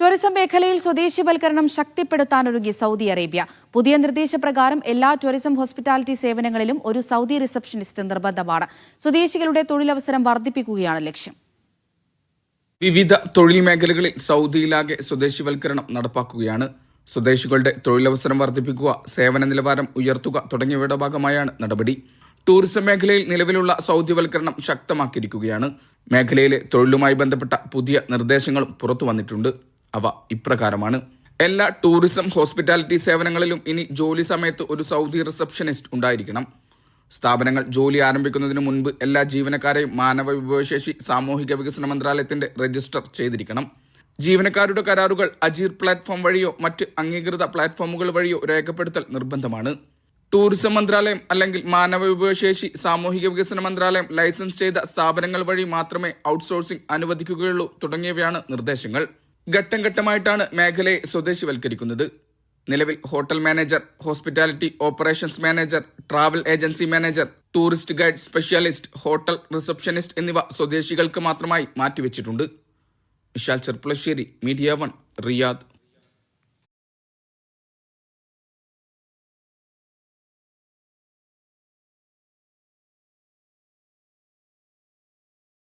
Tourism മേഖലയിൽ സ്വദേശിവൽക്കരണം ശക്തിപ്പെടുത്താനൊരുങ്ങി Saudi Arabia. പുതിയ നിർദ്ദേശപ്രകാരം എല്ലാ ടൂറിസം ഹോസ്പിറ്റാലിറ്റി സേവനങ്ങളിലും ഒരു സൗദി റിസപ്ഷനിസ്റ്റ് നിർബന്ധമാണ്. സ്വദേശികളുടെ തൊഴിലവസരം വർദ്ധിപ്പിക്കുകയാണ് ലക്ഷ്യം. വിവിധ തൊഴിൽ മേഖലകളിൽ സൗദിയിലാകെ സ്വദേശിവൽക്കരണം നടപ്പാക്കുകയാണ്. സ്വദേശികളുടെ തൊഴിലവസരം വർദ്ധിപ്പിക്കുക സേവന നിലവാരം ഉയർത്തുക തുടങ്ങിയവയുടെ ഭാഗമായാണ് നടപടി. ടൂറിസം മേഖലയിൽ നിലവിലുള്ള സൗദിവൽക്കരണം ശക്തമാക്കിയിരിക്കുകയാണ്. മേഖലയിലെ തൊഴിലുമായി ബന്ധപ്പെട്ട പുതിയ നിർദ്ദേശങ്ങളും പുറത്തു വന്നിട്ടുണ്ട് അവ ഇപ്രകാരമാണ്. എല്ലാ ടൂറിസം ഹോസ്പിറ്റാലിറ്റി സേവനങ്ങളിലും ഇനി ജോലി സമയത്ത് ഒരു സൗദി റിസപ്ഷനിസ്റ്റ് ഉണ്ടായിരിക്കണം. സ്ഥാപനങ്ങൾ ജോലി ആരംഭിക്കുന്നതിന് മുൻപ് എല്ലാ ജീവനക്കാരെയും മാനവ വിഭവശേഷി സാമൂഹിക വികസന മന്ത്രാലയത്തിന്റെ രജിസ്റ്റർ ചെയ്തിരിക്കണം. ജീവനക്കാരുടെ കരാറുകൾ അജീർ പ്ലാറ്റ്ഫോം വഴിയോ മറ്റ് അംഗീകൃത പ്ലാറ്റ്ഫോമുകൾ വഴിയോ രേഖപ്പെടുത്തൽ നിർബന്ധമാണ്. ടൂറിസം മന്ത്രാലയം അല്ലെങ്കിൽ മാനവ വിഭവശേഷി സാമൂഹിക വികസന മന്ത്രാലയം ലൈസൻസ് ചെയ്ത സ്ഥാപനങ്ങൾ വഴി മാത്രമേ ഔട്ട്സോഴ്സിംഗ് അനുവദിക്കുകയുള്ളൂ തുടങ്ങിയവയാണ് നിർദ്ദേശങ്ങൾ. ഘട്ടം ഘട്ടമായിട്ടാണ് മേഖലയെ സ്വദേശിവൽക്കരിക്കുന്നത്. നിലവിൽ hotel manager hospitality operations manager travel agency manager tourist guide specialist hotel receptionist എന്നിവ സ്വദേശികൾക്ക് മാത്രമായി മാറ്റിവെച്ചിട്ടുണ്ട്. Vishal Cherpulassery media one Riyadh.